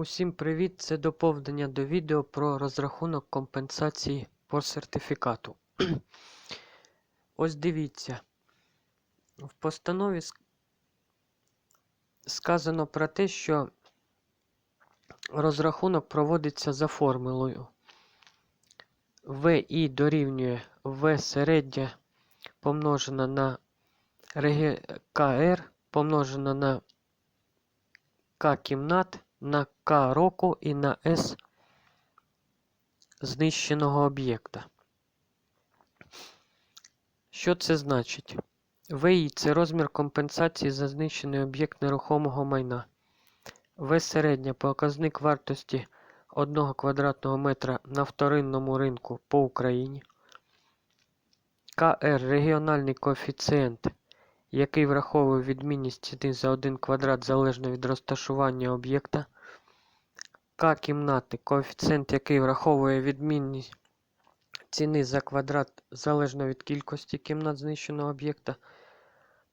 Усім привіт! Це доповнення до відео про розрахунок компенсації по сертифікату. Ось дивіться. В постанові сказано про те, що розрахунок проводиться за формулою. ВІ дорівнює В середня помножена на КР помножена на К кімнат на К року і на С знищеного об'єкта. Що це значить? ВІ це розмір компенсації за знищений об'єкт нерухомого майна. В середня показник вартості 1 квадратного метра на вторинному ринку по Україні. КР регіональний коефіцієнт, який враховує відмінність ціни за 1 квадрат залежно від розташування об'єкта. К кімнати коефіцієнт, який враховує відмінність ціни за квадрат залежно від кількості кімнат знищеного об'єкта.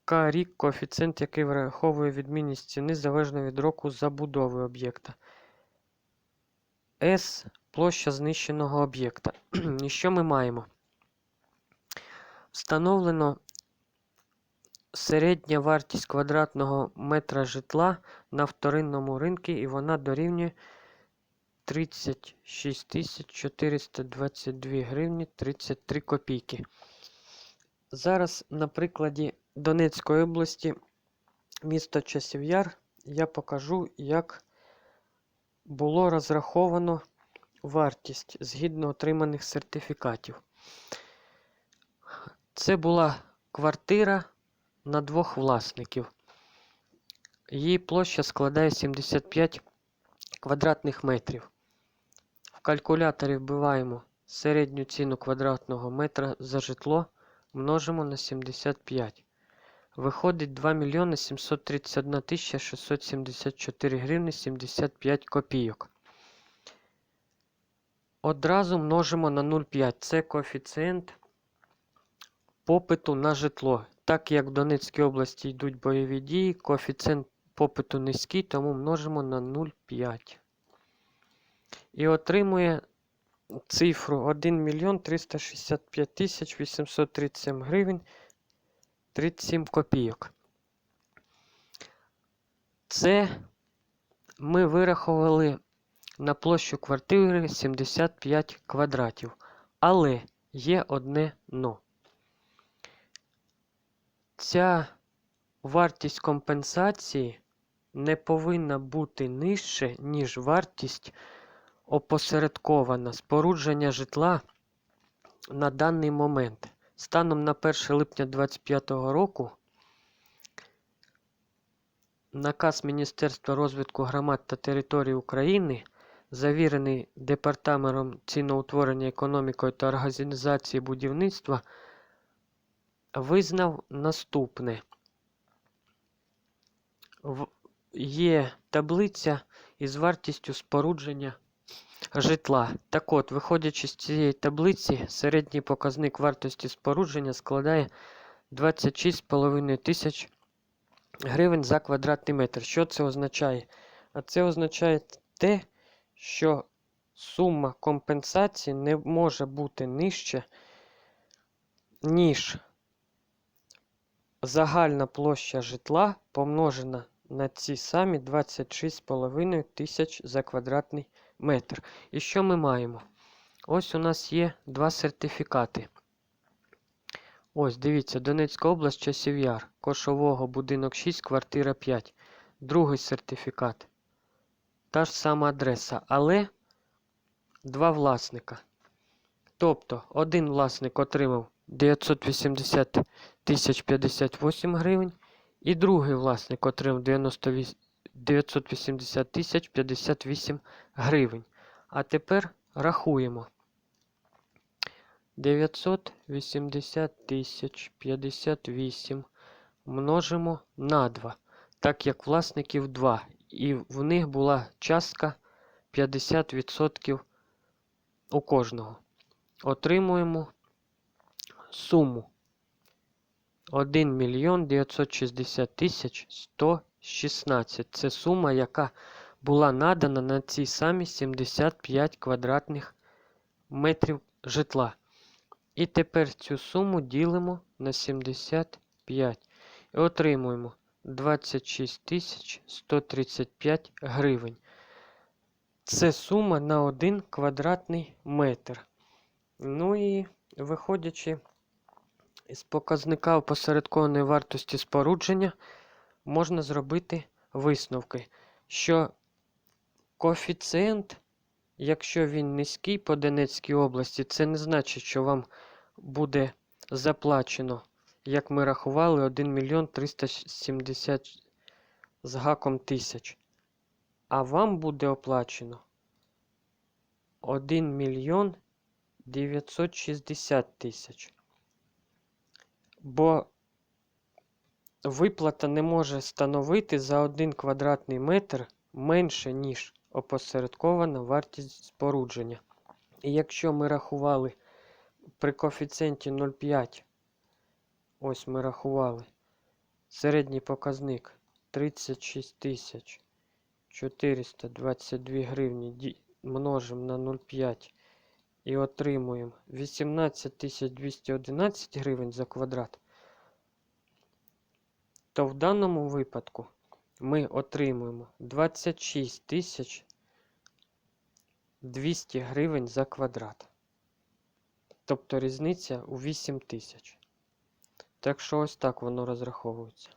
К рік коефіцієнт, який враховує відмінність ціни залежно від року забудови об'єкта. С площа знищеного об'єкта. І що ми маємо? Встановлено середня вартість квадратного метра житла на вторинному ринку, і вона дорівнює 36 422 гривні 33 копійки. Зараз на прикладі Донецької області, місто Часів'яр, я покажу, як було розраховано вартість згідно отриманих сертифікатів. Це була квартира на двох власників. Її площа складає 75 квадратних метрів. В калькуляторі вбиваємо середню ціну квадратного метра за житло, множимо на 75. Виходить 2 мільйони 731 тисяча 674 гривни 75 копійок. Одразу множимо на 0,5. Це коефіцієнт попиту на житло. Так як в Донецькій області йдуть бойові дії, коефіцієнт попиту низький, тому множимо на 0,5. І отримує цифру 1 мільйон 365 тисяч 837 гривень 37 копійок. Це ми вирахували на площу квартири 75 квадратів. Але є одне но. Ця вартість компенсації не повинна бути нижче, ніж вартість опосередкована спорудження житла на даний момент. Станом на 1 липня 2025 року наказ Міністерства розвитку громад та територій України, завірений Департаментом ціноутворення економікою та організації будівництва, визнав наступне. В- Є таблиця із вартістю спорудження житла. Так от, виходячи з цієї таблиці, середній показник вартості спорудження складає 26,5 тисяч гривень за квадратний метр. Що це означає? А це означає те, що сума компенсації не може бути нижче, ніж загальна площа житла помножена на ці самі 26,5 тисяч за квадратний метр. І що ми маємо? Ось у нас є два сертифікати. Ось, дивіться, Донецька область, Часів'яр, Кошового, будинок 6, квартира 5. Другий сертифікат. Та ж сама адреса, але два власника. Тобто, один власник отримав 980 тисяч 58 гривень, і другий власник отримав 98 980 тисяч 58 гривень. А тепер рахуємо. 980 тисяч 58 множимо на 2, так як власників 2. І в них була частка 50% у кожного. Отримуємо суму 1 мільйон 960 тисяч 116. Це сума, яка була надана на ці самі 75 квадратних метрів житла. І тепер цю суму ділимо на 75 і отримуємо 26 тисяч 135 гривень. Це сума на 1 квадратний метр. Ну і виходячи з показника опосередкованої вартості спорудження, можна зробити висновки, що коефіцієнт, якщо він низький по Донецькій області, це не значить, що вам буде заплачено, як ми рахували, 1 мільйон 370 з гаком тисяч. А вам буде оплачено 1 мільйон 960 тисяч. Бо виплата не може становити за 1 квадратний метр менше, ніж опосередкована вартість спорудження. І якщо ми рахували при коефіцієнті 0,5, ось ми рахували середній показник 36 тисяч 422 гривні множимо на 0,5 і отримуємо 18 211 гривень за квадрат, то в даному випадку ми отримуємо 26 200 гривень за квадрат. Тобто різниця у 8 тисяч. Так що ось так воно розраховується.